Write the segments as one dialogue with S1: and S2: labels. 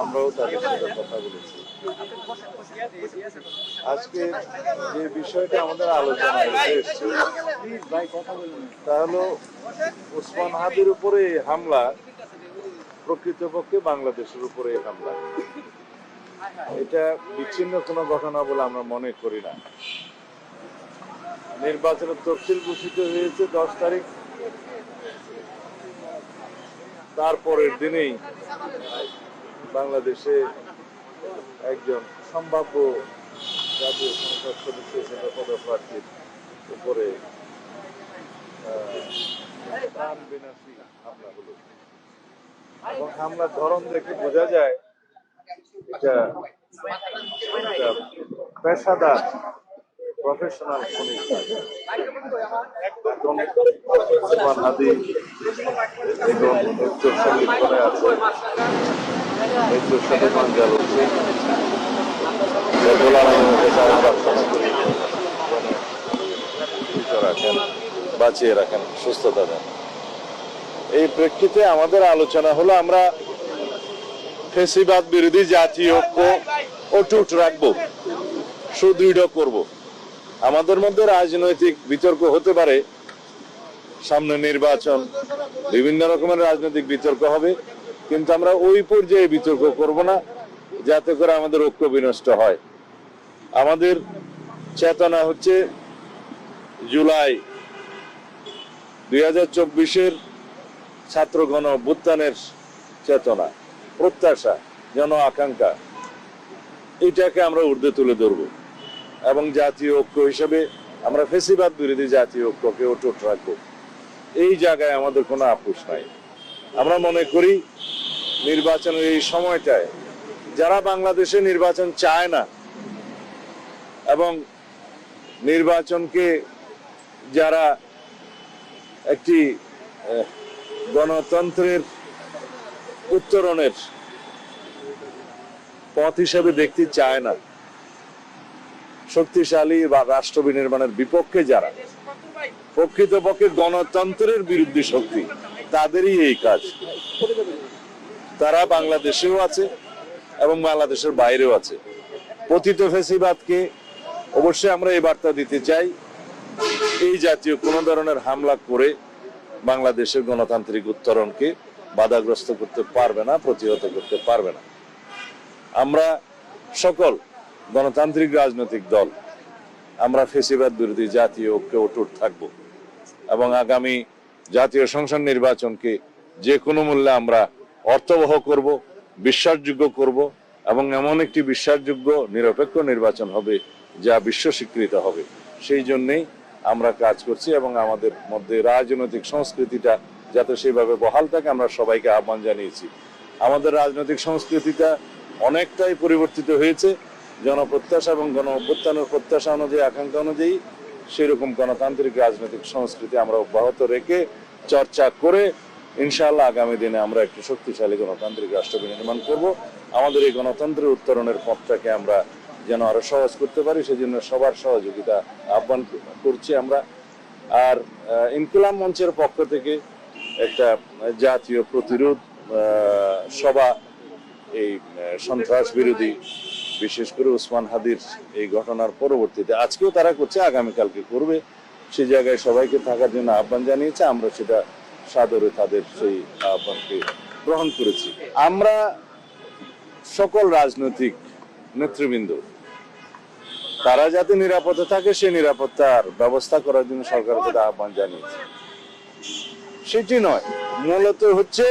S1: আমরাও তাদের সাথে কথা বলেছি। আজকে যে বিষয়টা আমাদের আলোচনায় উঠে এসছে ওসমান হাদির উপরে হামলা, প্রকৃতপক্ষে বাংলাদেশের উপরে হামলা। এটা বিচ্ছিন্ন কোনো ঘটনা বলে আমরা মনে করি না। নির্বাচনের তফসিল ঘোষিত হয়েছে দশ তারিখ। তারপরের দিনেই বাংলাদেশে একজন সম্ভাব্য জাতীয় সংসদ সদস্য হিসেবে পদপ্রার্থীর উপরে বিনাশী এবং হামলার ধরন দেখে বোঝা যায় এটা পেশাদার প্রফেশনাল বাঁচিয়ে রাখেন, সুস্থতা দেন। এই প্রেক্ষিতে আমাদের আলোচনা হলো, আমরা ফেসিবাদ বিরোধী জাতীয় ঐক্য অটুট রাখব, সুদৃঢ় করব। আমাদের মধ্যে রাজনৈতিক বিতর্ক হতে পারে। সামনে নির্বাচন, বিভিন্ন রকমের রাজনৈতিক বিতর্ক হবে। কিন্তু আমরা ওই পর্যায়ে বিতর্ক করব না, যাতে করে আমাদের ঐক্য বিনষ্ট হয়। আমাদের চেতনা হচ্ছে জুলাই দুই হাজার চব্বিশের ছাত্র গণ অভ্যুত্থানের চেতনা, প্রত্যাশা, জন আকাঙ্ক্ষা। এটাকে আমরা ঊর্ধ্বে তুলে ধরবো। এবং জাতীয় ঐক্য হিসেবে আমরা ফেসিবাদ বিরোধী জাতীয় ঐক্যকে অটুট রাখব। এই জায়গায় আমাদের কোনো আপোষ নাই। আমরা মনে করি নির্বাচনের এই সময়টায় যারা বাংলাদেশে নির্বাচন চায় না এবং নির্বাচনকে যারা একটি গণতন্ত্রের উত্তরণের পথ হিসেবে দেখতে চায় না শক্তিশালী বা রাষ্ট্র বিনির্মাণের বিপক্ষে যারা প্রকৃতপক্ষে গণতন্ত্রের বিরুদ্ধে শক্তি, তাদেরই এই কাজ। তারা বাংলাদেশেও আছে এবং বাংলাদেশের বাইরেও আছে। পতিত ফেসিবাদকে অবশ্যই আমরা এই বার্তা দিতে চাই, এই জাতীয় কোন ধরনের হামলা করে বাংলাদেশের গণতান্ত্রিক উত্তরণকে বাধাগ্রস্ত করতে পারবে না, প্রতিহত করতে পারবে না। আমরা সকল গণতান্ত্রিক রাজনৈতিক দল। আমরা ফেসিবাদ বিরোধী জাতীয় ঐক্যে অটুট থাকব এবং আগামী জাতীয় সংসদ নির্বাচনকে যে কোনো মূল্যে আমরা অর্থবহ করব, বিশ্বাসযোগ্য করব এবং এমন একটি বিশ্বাসযোগ্য, নিরপেক্ষ নির্বাচন হবে যা বিশ্ব স্বীকৃত হবে। সেই জন্যেই আমরা কাজ করছি এবং আমাদের মধ্যে রাজনৈতিক সংস্কৃতিটা যাতে সেভাবে বহাল থাকে, আমরা সবাইকে আহ্বান জানিয়েছি। আমাদের রাজনৈতিক সংস্কৃতিটা অনেকটাই পরিবর্তিত হয়েছে। জনপ্রত্যাশা এবং গণ অভ্যুত্থানের প্রত্যাশা অনুযায়ী, আকাঙ্ক্ষা অনুযায়ী সেরকম গণতান্ত্রিক রাজনৈতিক সংস্কৃতি আমরা অব্যাহত রেখে চর্চা করে ইনশাআল্লাহ আগামী দিনে আমরা একটি শক্তিশালী গণতান্ত্রিক রাষ্ট্র বিনির্মাণ করব। আমাদের এই গণতন্ত্রের উত্তরণের পথটাকে আমরা যেন আরও সহজ করতে পারি, সেজন্য সবার সহযোগিতা আহ্বান করছি আমরা। আর ইনকিলাম মঞ্চের পক্ষ থেকে একটা জাতীয় প্রতিরোধ সভা, এই সন্ত্রাস বিরোধী বিশেষ করে উসমান হাদির এই ঘটনার পরবর্তীতে। আজকেও তারা করছে, আগামীকালকে করবে। সেই জায়গায় সবাইকে থাকার জন্য আহ্বান জানিয়েছে, আমরা সেটা সাদরে তাদের সেই আহ্বানকে গ্রহণ করেছি। আমরা সকল রাজনৈতিক নেতৃবৃন্দ, তারা যাতে নিরাপদে থাকে সেই নিরাপত্তার ব্যবস্থা করার জন্য সরকারের কাছে আহ্বান জানিয়েছে। সেটি নয়, মূলত হচ্ছে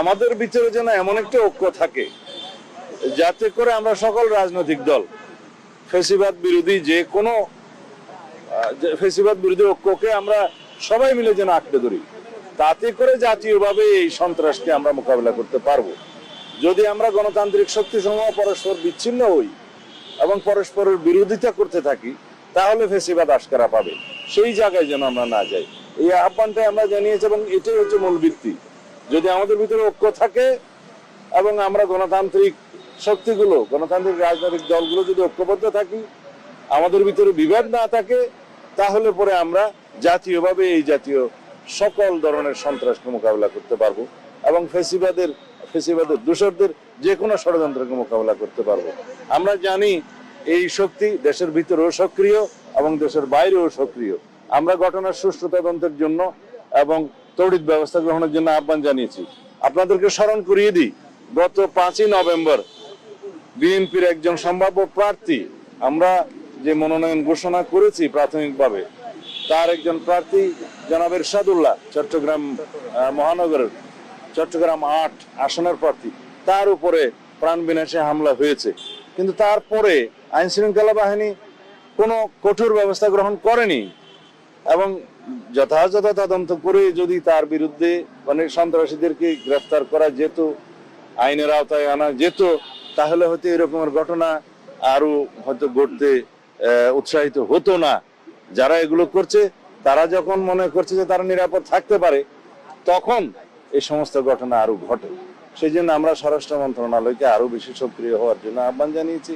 S1: আমাদের ভিতরে যেন এমন একটা ঐক্য থাকে যাতে করে আমরা সকল রাজনৈতিক দল, ফেসিবাদ বিরোধী যে কোনো ফেসিবাদ বিরোধী ঐক্যকে আমরা সবাই মিলে যেন আঁকড়ে ধরি, তাতে করে জাতীয়ভাবে এই সন্ত্রাসকে আমরা মোকাবিলা করতে পারব। যদি আমরা গণতান্ত্রিক শক্তি সমূহ পরস্পর বিচ্ছিন্ন হই এবং পরস্পরের বিরোধিতা করতে থাকি, তাহলে ফেসিবাদ আশকারা পাবে। সেই জায়গায় যেন আমরা না যাই। এই আহ্বানটাই আমরা জানিয়েছি এবং এটাই হচ্ছে মূল ভিত্তি। যদি আমাদের ভিতরে ঐক্য থাকে এবং আমরা গণতান্ত্রিক শক্তিগুলো, গণতান্ত্রিক রাজনৈতিক দলগুলো যদি ঐক্যবদ্ধ থাকি, আমাদের ভিতরে বিভেদ না থাকে, তাহলে পরে আমরা জাতীয়ভাবে এই জাতীয় সকল ধরনের সন্ত্রাসকে মোকাবিলা করতে পারব এবং ফেসিবাদের ফেসিবাদের দূষরদের যে কোনো ষড়যন্ত্রকে মোকাবিলা করতে পারব। আমরা জানি এই শক্তি দেশের ভিতরেও সক্রিয় এবং দেশের বাইরেও সক্রিয়। আমরা ঘটনার সুষ্ঠু তদন্তের জন্য এবং তড়িৎ ব্যবস্থা গ্রহণের জন্য আহ্বান জানিয়েছি। আপনাদেরকে স্মরণ করিয়ে দিই, গত পাঁচই নভেম্বর বিএনপির একজন সম্ভাব্য প্রার্থী, আমরা যে মনোনয়ন ঘোষণা করেছি প্রাথমিকভাবে, তার একজন প্রার্থী জনাব এরশাদুল্লাহ, চট্টগ্রাম মহানগরের চট্টগ্রাম আট আসনের প্রার্থী। তার উপরে প্রাণ বিনাশে হামলা হয়েছে। কিন্তু তারপরে আইন শৃঙ্খলা বাহিনী কোনো কঠোর ব্যবস্থা গ্রহণ করেনি এবং যথাযথ তদন্ত করে যদি তার বিরুদ্ধে মানে সন্ত্রাসীদেরকে গ্রেফতার করা যেত, আইনের আওতায় আনা যেত তাহলে হয়তো এরকমের ঘটনা আরও হয়তো ঘটতে উৎসাহিত হতো না। যারা এগুলো করছে, তারা যখন মনে করছে যে তারা নিরাপদ থাকতে পারে, তখন এই সমস্ত ঘটনা আরও ঘটে। সেই জন্য আমরা স্বরাষ্ট্র মন্ত্রণালয়কে আরও বেশি সক্রিয় হওয়ার জন্য আহ্বান জানিয়েছি।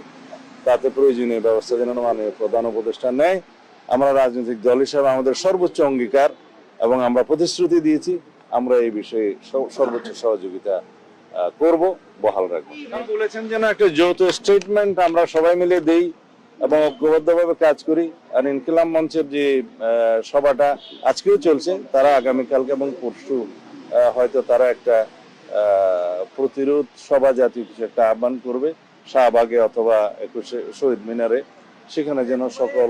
S1: তাতে প্রয়োজনীয় ব্যবস্থা যেন মাননীয় প্রধান উপদেষ্টা নেয়। আমরা রাজনৈতিক দল হিসাবে আমাদের সর্বোচ্চ অঙ্গীকার এবং আমরা প্রতিশ্রুতি দিয়েছি। আমরা এই বিষয়ে সর্বোচ্চ সহযোগিতা করব, বহাল রাখব। বলেছেন যেন একটা যৌথ স্টেটমেন্ট আমরা সবাই মিলে দেই এবং ঐক্যবদ্ধভাবে কাজ করি। আর ইনকিলাম মঞ্চের যে সভাটা আজকেও চলছে, তারা আগামীকালকে এবং পরশু হয়তো তারা একটা প্রতিরোধ সভা জাতীয় কিছু একটা আহ্বান করবে, শাহবাগে অথবা একুশে শহীদ মিনারে, সেখানে যেন সকল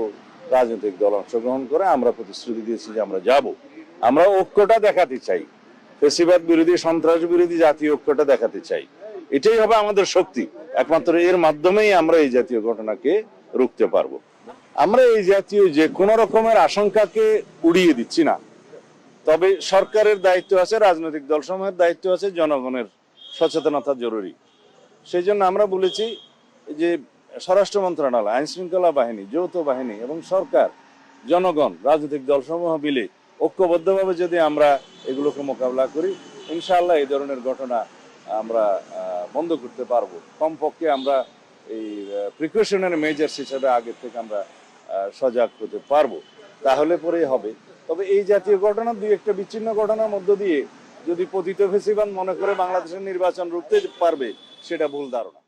S1: রাজনৈতিক দল অংশগ্রহণ করে আমরা প্রতিশ্রুতি দিয়েছি যে আমরা যাব। আমরা ঐক্যটা দেখাতে চাই। ফেসিবাদ বিরোধী, সন্ত্রাস বিরোধী জাতীয় ঐক্যটা দেখাতে চাই। এটাই হবে আমাদের শক্তি। একমাত্র এর মাধ্যমেই আমরা এই জাতীয় ঘটনাকে রুখতে পারব। আমরা এই জাতীয় যে কোনো রকমের আশঙ্কাকে উড়িয়ে দিচ্ছি না। তবে সরকারের দায়িত্ব আছে, রাজনৈতিক দলসমূহের দায়িত্ব আছে, জনগণের সচেতনতা জরুরি। সেই জন্য আমরা বলেছি যে স্বরাষ্ট্র মন্ত্রণালয় আইন শৃঙ্খলা বাহিনী, যৌথ বাহিনী এবং সরকার, জনগণ, রাজনৈতিক দলসমূহ মিলে ঐক্যবদ্ধভাবে যদি আমরা এগুলোকে মোকাবিলা করি, ইনশাআল্লাহ এই ধরনের ঘটনা আমরা বন্ধ করতে পারব। কমপক্ষে আমরা এই প্রিকশনারি মেজার্স হিসেবে আগের থেকে আমরা সজাগ হতে পারব। তাহলে পরেই হবে। তবে এই জাতীয় ঘটনা দুই একটা বিচ্ছিন্ন ঘটনার মধ্য দিয়ে যদি পতিত ফেসিবান মনে করে বাংলাদেশের নির্বাচন রুখতে পারবে, সেটা ভুল ধারণা।